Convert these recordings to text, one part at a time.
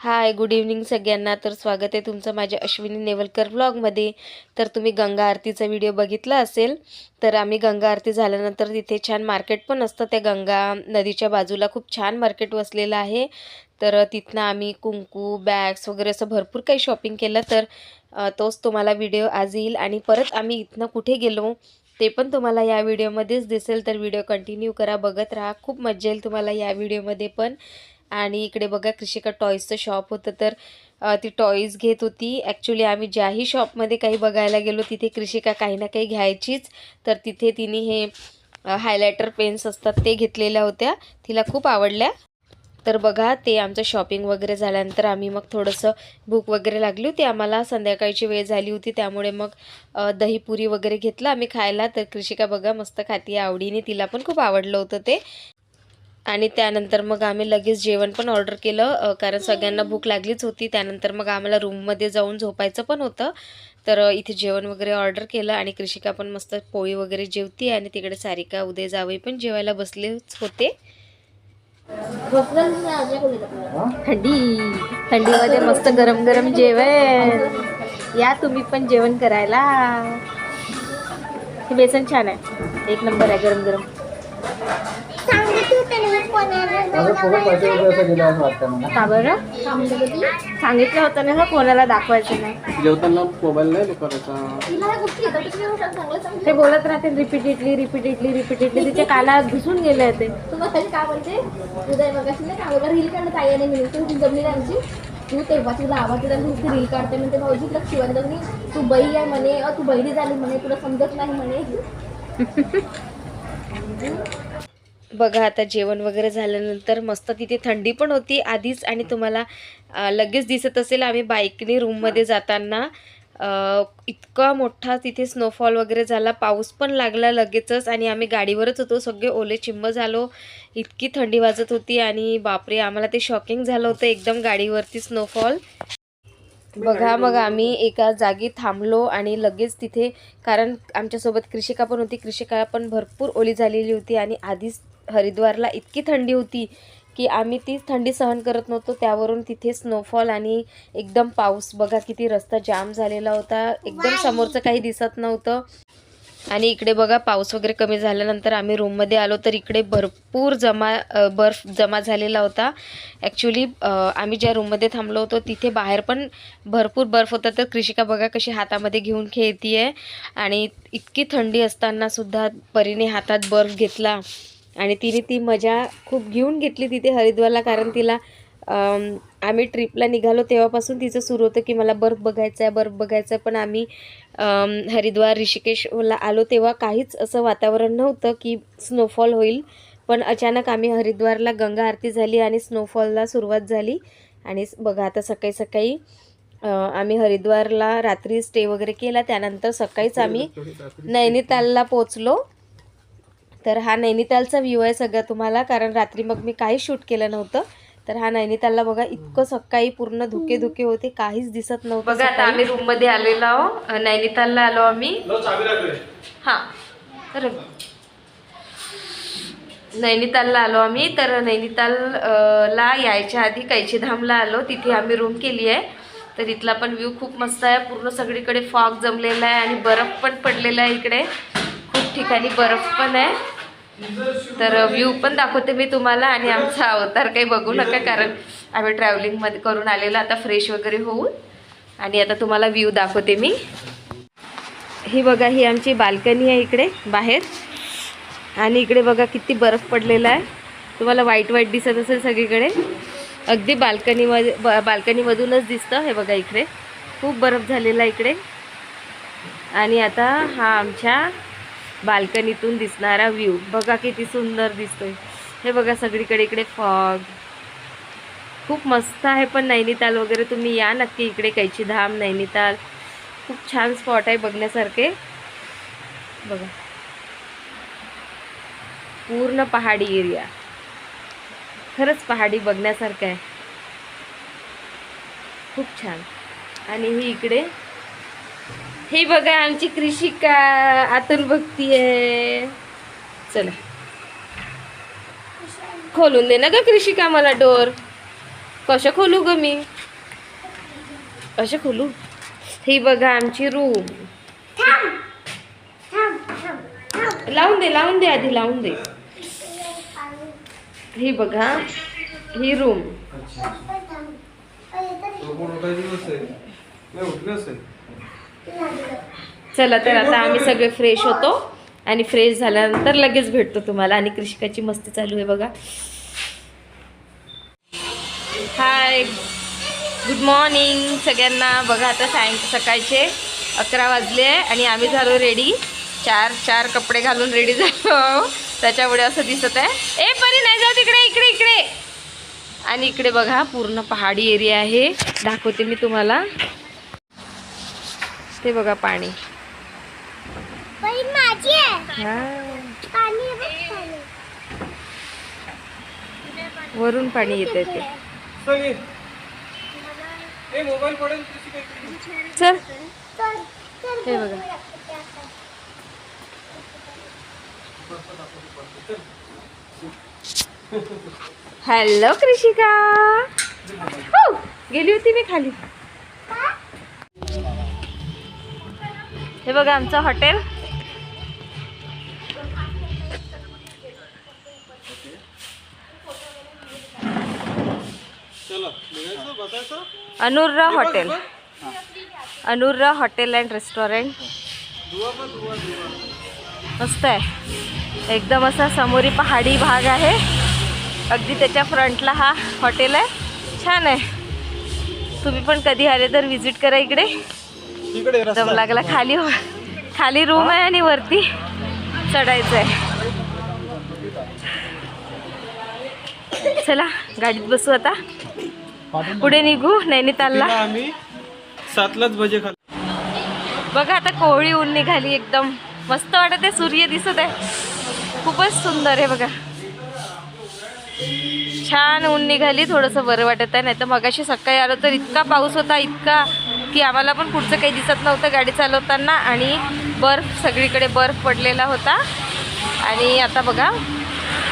Hi good evening सगळ्यांना. तर स्वागत आहे तुमचं माझ्या अश्विनी नेवलकर ब्लॉगमध्ये तर तुम्ही गंगा आरतीचा व्हिडिओ बघितला असेल तर आम्ही गंगा आरती झाल्यानंतर तिथे छान मार्केट पण असतं. त्या गंगा नदीच्या बाजूला खूप छान मार्केट वसलेलं आहे. तर तिथनं आम्ही कुंकू बॅग्स वगैरे असं भरपूर काही शॉपिंग केलं. तर तोच तुम्हाला व्हिडिओ आज येईल. आणि परत आम्ही इथनं कुठे गेलो ते पण तुम्हाला या व्हिडिओमध्येच दिसेल. तर व्हिडिओ कंटिन्यू करा बघत राहा. खूप मजा येईल तुम्हाला या व्हिडिओमध्ये पण. आणि इकडे बघा कृषिका टॉईजचं शॉप होतं तर ती टॉईज घेत होती. ॲक्च्युली आम्ही ज्याही शॉपमध्ये काही बघायला गेलो तिथे कृषिका काही ना काही घ्यायचीच. तर तिथे तिने हे हायलायटर पेन्स असतात ते घेतलेल्या होत्या. तिला खूप आवडल्या. तर बघा ते आमचं शॉपिंग वगैरे झाल्यानंतर आम्ही मग थोडंसं भूक वगैरे लागली होती. आम्हाला संध्याकाळची वेळ झाली होती त्यामुळे मग दहीपुरी वगैरे घेतलं आम्ही खायला. तर कृषिका बघा मस्त खाती आवडीने तिला पण खूप आवडलं होतं ते. आणि त्यानंतर मग आम्ही लगेच जेवण पण ऑर्डर केलं. कारण सगळ्यांना भूक लागलीच होती. त्यानंतर मग आम्हाला रूममध्ये जाऊन झोपायचं पण होतं. तर इथे जेवण वगैरे ऑर्डर केलं आणि कृषिका पण मस्त पोळी वगैरे जेवती आणि तिकडे सारिका उदय जावई पण जेवायला बसलेच होते. थंडी. थंडीमध्ये मस्त गरम गरम जेवण. या तुम्ही पण जेवण करायला. हे बेसन छान आहे. एक नंबर आहे गरम गरम. माझं फोटो पैसे वगैरे असं गेलं असं वाटतं मला. का बरं? सांगितलं होतं ना कोणाला दाखवायचं नाही. जेवताना मोबाईल नाही करायचा ते बोलत राहते रिपीटेडली रिपीटेडली रिपीटेडली तिच्या कानात घुसून गेले ते. तुम्हाला काय म्हणते उदय मगाशी नाही का बघा रील काढत आई आणि म्हणून तू जमली ना आमची. तू तेव्हा तुला आवाज दिला तू रील काढते म्हणते भाऊजी तुला शिवाय मी तू बाई आहे म्हणे. अ, तू बहिणी झाली म्हणे. तुला समजत नाही म्हणे. बघा आता जेवण वगैरे झाल्यानंतर मस्त तिथे थंडी पण होती आधीच आणि तुम्हाला लगेच दिसत असेल आम्ही बाईकने रूममध्ये जाताना. इतका मोठा तिथे स्नोफॉल वगैरे झाला पाऊस पण लागला लगेचच आणि आम्ही गाडीवरच होतो सगळे ओले चिंब झालो इतकी थंडी वाजत होती आणि बापरे आम्हाला ते शॉकिंग झालं होतं एकदम गाडीवरती स्नोफॉल बघा मग आम्ही एका जागी थांबलो आणि लगेच तिथे कारण आमच्यासोबत कृषिका पण होती कृषिका पण भरपूर ओली झालेली होती आणि आधीच हरिद्वारला इतकी थंडी होती की आम्ही ती थंडी सहन करत नव्हतो. त्यावरून तिथे स्नोफॉल आणि एकदम पाऊस. बघा किती रस्ता जाम झालेला होता. एकदम समोरचं काही दिसत नव्हतं. आणि इकडे बघा पाऊस वगैरे कमी झाल्यानंतर आम्ही रूममध्ये आलो तर इकडे भरपूर जमा बर्फ जमा झालेला होता. ॲक्च्युली आम्ही ज्या रूममध्ये थांबलो होतो तिथे बाहेर पण भरपूर बर्फ होता. तर कृषिका बघा कशी हातामध्ये घेऊन खेळती आहे आणि इतकी थंडी असताना सुद्धा परीने हातात बर्फ घेतला. आणि तिने ती मजा खूप घेऊन घेतली तिथे हरिद्वारला कारण तिला आम्ही ट्रिपला निघालो तेव्हापासून तिचं सुरू होतं की मला बर्फ बघायचा आहे बर्फ बघायचं आहे. पण आम्ही हरिद्वार ऋषिकेशला आलो तेव्हा काहीच असं वातावरण नव्हतं की स्नोफॉल होईल. पण अचानक आम्ही हरिद्वारला गंगा आरती झाली आणि स्नोफॉलला सुरुवात झाली. आणि बघा आता सकाळी सकाळी आम्ही हरिद्वारला रात्री स्टे वगैरे केला. त्यानंतर सकाळीच आम्ही नैनितालला पोचलो तर हा नैनितालचा व्ह्यू आहे सगळं तुम्हाला कारण रात्री मग मी काहीच शूट केलं नव्हतं. तर हा नैनितालला बघा इतकं सकाळी पूर्ण धुके धुके होते काहीच दिसत नव्हतं बघा आता आम्ही रूममध्ये आलेलो आहो नैनितालला आलो आम्ही. हा. तर नैनितालला आलो आम्ही. तर नैनिताल अ, ला यायच्या आधी कैचीधामला आलो. तिथे आम्ही रूम केली आहे. तर इथला पण व्ह्यू खूप मस्त आहे. पूर्ण सगळीकडे फॉग जमलेला आहे आणि बर्फ पण पडलेला आहे इकडे. खूप ठिकाणी बर्फ पण आहे. तर व्ह्यू पण दाखवते मी तुम्हाला आणि आमचा अवतार काही बघू नका कारण आम्ही ट्रॅव्हलिंगमध्ये करून आलेलो आता फ्रेश वगैरे होऊन. आणि आता तुम्हाला व्ह्यू दाखवते मी. ही बघा ही आमची बाल्कनी आहे इकडे बाहेर. आणि इकडे बघा किती बर्फ पडलेला आहे. तुम्हाला वाईट वाईट दिसत असेल सगळीकडे. अगदी बाल्कनीमध्ये ब बाल्कनीमधूनच दिसतं हे बघा इकडे. खूप बर्फ झालेला आहे इकडे. आणि आता हा आमच्या बाल्कनीतून दिसणारा व्ह्यू बघा किती सुंदर दिसतोय. हे बघा सगळीकडे इकडे फॉग खूप मस्त आहे पण नैनिताल वगैरे तुम्ही या नक्की इकडे कैची धाम नैनिताल. खूप छान स्पॉट आहे बघण्यासारखे. बघा. पूर्ण पहाडी एरिया खरंच पहाडी बघण्यासारखं आहे. खूप छान. आणि ही इकडे हे बघा आमची कृषिका आतून बघतीये. चला. खोलून दे ना ग कृषिका मला डोर. कशा खोलू ग मी? असे खोलू? ही बघा आमची रूम लावून दे लावून दे आधी लावून दे. ही बघा ही रूम चला तर आता आम्ही सगळे फ्रेश होतो. आणि फ्रेश झाल्यानंतर लगेच भेटतो तुम्हाला. आणि कृषिकाची मस्ती चालू आहे बघा. हाय गुड मॉर्निंग सगळ्यांना. बघा आता सायं सकाळचे अकरा वाजले आहे आणि आम्ही झालो रेडी चार चार कपडे घालून रेडी झालो. त्याच्यामुळे असं दिसत आहे. ए परी नाही जाऊ तिकडे. इकडे इकडे. आणि इकडे बघा पूर्ण पहाडी एरिया आहे. दाखवते मी तुम्हाला. ते बघा पाणी. हा. वरून पाणी येते ते. चल, हे बघा. हॅलो कृषिका. हो, गेली होती मी खाली. हे बघा आमचं hotel. Anurra hotel. Anurra hotel and restaurant. मस्त आहे. एकदम असा समोरी पहाडी भाग आहे. अगदी त्याच्या फ्रंटला हा हॉटेल आहे. छान आहे. तुम्ही पण कधी आले तर व्हिजिट करा इकडे. इकडे दम लागला खाली हो. खाली रूम आहे आणि वरती चढायचं आहे चला गाडीत बसू आता. पुढे निघू नैनितालला. आम्ही सातलाच बजे खाली बघा आता कोवळी ऊन निघाली एकदम. मस्त वाटत आहे सूर्य दिसत आहे. खूपच सुंदर आहे बघा. छान ऊन निघाली थोडंसं बरं वाटत आहे. नाही तर मगाशी सकाळी आलो तर इतका पाऊस होता इतका की आम्हाला पण पुढचं काही दिसत नव्हतं गाडी चालवताना आणि बर्फ सगळीकडे बर्फ पडलेला होता. आणि आता बघा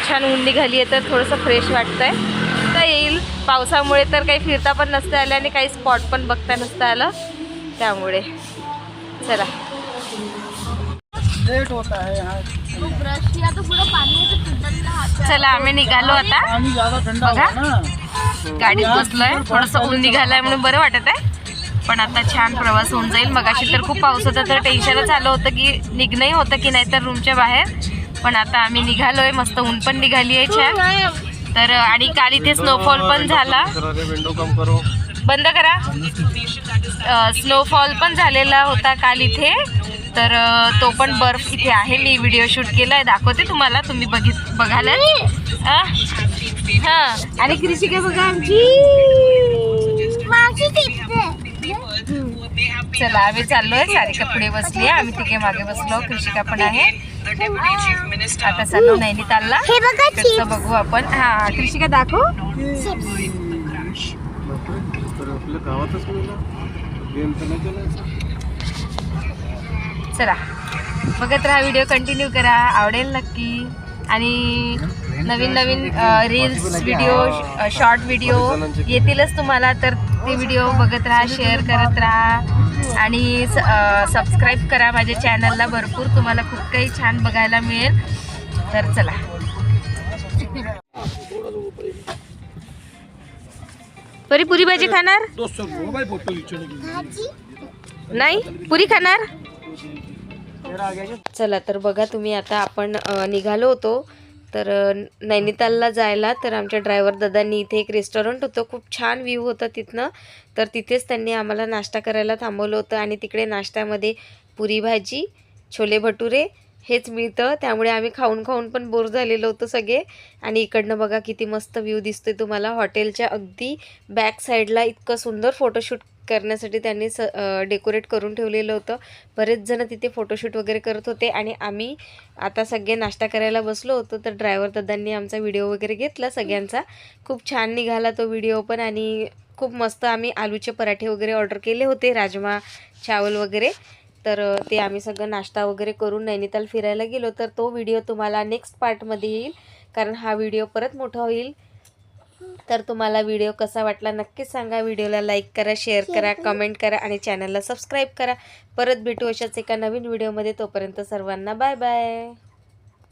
छान ऊन निघाली आहे तर थोडंसं फ्रेश वाटतं आहे तर येईल. पावसामुळे तर काही फिरता पण नसतं आलं आणि काही स्पॉट पण बघता नसतं आलं. त्यामुळे. चला. लेट होता है चला आम्ही निघालो आता. बघा. गाडीत बसलोय. थोडंसं ऊन निघालंय म्हणून बरं वाटत आहे. पण आता छान प्रवास होऊन जाईल. मग अशी तर खूप पाऊस होता तर टेन्शनच आलं होतं की निघणंही होतं की नाही तर रूमच्या बाहेर. पण आता आम्ही निघालोय मस्त ऊन पण निघाली आहे छान. तर आणि काल इथे स्नोफॉल पण झाला. विंडो कम करो. बंद करा. स्नोफॉल पण झालेला होता काल इथे. तर तो पण बर्फ इथे आहे. मी व्हिडिओ शूट केलाय दाखवते तुम्हाला. तुम्ही बघित बघाल हा. आणि कृषिका बघा आमची. चला आम्ही चाललोय. सारे कपडे बसले आम्ही तिघे मागे बसलो. कृषिका पण आहे. आता चाललो नैनितालला. हे बघा आपण. हा कृषिका दाखव. चला. बघत राहा व्हिडिओ कंटिन्यू करा. आवडेल नक्की. आणि नवीन नवीन रील्स व्हिडिओ शॉर्ट व्हिडिओ येतीलच तुम्हाला. तर ते व्हिडिओ बघत राहा शेअर करत राहा. आणि सबस्क्राईब करा माझ्या चॅनलला भरपूर. तुम्हाला खूप काही छान बघायला मिळेल. तर चला. परी पुरी भाजी खाणार? नाही? पुरी खाणार? चला तर बघा तुम्ही आता आपण निघालो होतो. तर नैनितालला जायला तर आमच्या ड्रायव्हर दादांनी इथे एक रेस्टॉरंट होतं. खूप छान व्ह्यू होता तिथनं. तर तिथेच त्यांनी आम्हाला नाश्ता करायला थांबवलं होतं. आणि तिकडे नाश्त्यामध्ये पुरी भाजी छोले भटुरे हेच मिळतं. त्यामुळे आम्ही खाऊन खाऊन पण बोर झालेलो होतो सगळे. आणि इकडनं बघा किती मस्त व्ह्यू दिसतोय तुम्हाला. हॉटेलच्या अगदी बॅक साईडला इतकं सुंदर फोटोशूट करण्यासाठी त्यांनी स डेकोरेट करून ठेवलेलं होतं. बरेच जण तिथे फोटोशूट वगैरे करत होते. आणि आम्ही आता सगळे नाश्ता करायला बसलो होतो. तर ड्रायव्हर दादांनी आमचा व्हिडिओ वगैरे घेतला सगळ्यांचा. खूप छान निघाला तो व्हिडिओ पण. आणि खूप मस्त आम्ही आलूचे पराठे वगैरे ऑर्डर केले होते. राजमा चावल वगैरे. तर ते आम्ही सगळं नाश्ता वगैरे करून नैनिताल फिरायला गेलो तर तो व्हिडिओ तुम्हाला नेक्स्ट पार्टमध्ये येईल. कारण हा व्हिडिओ परत मोठा होईल. तर तुम्हाला व्हिडिओ कसा वाटला नक्कीच सांगा. व्हिडिओला लाईक करा शेअर करा. कमेंट करा आणि चॅनलला सबस्क्राईब करा. परत भेटू अशाच एका नवीन व्हिडिओमध्ये. तोपर्यंत सर्वांना बाय बाय.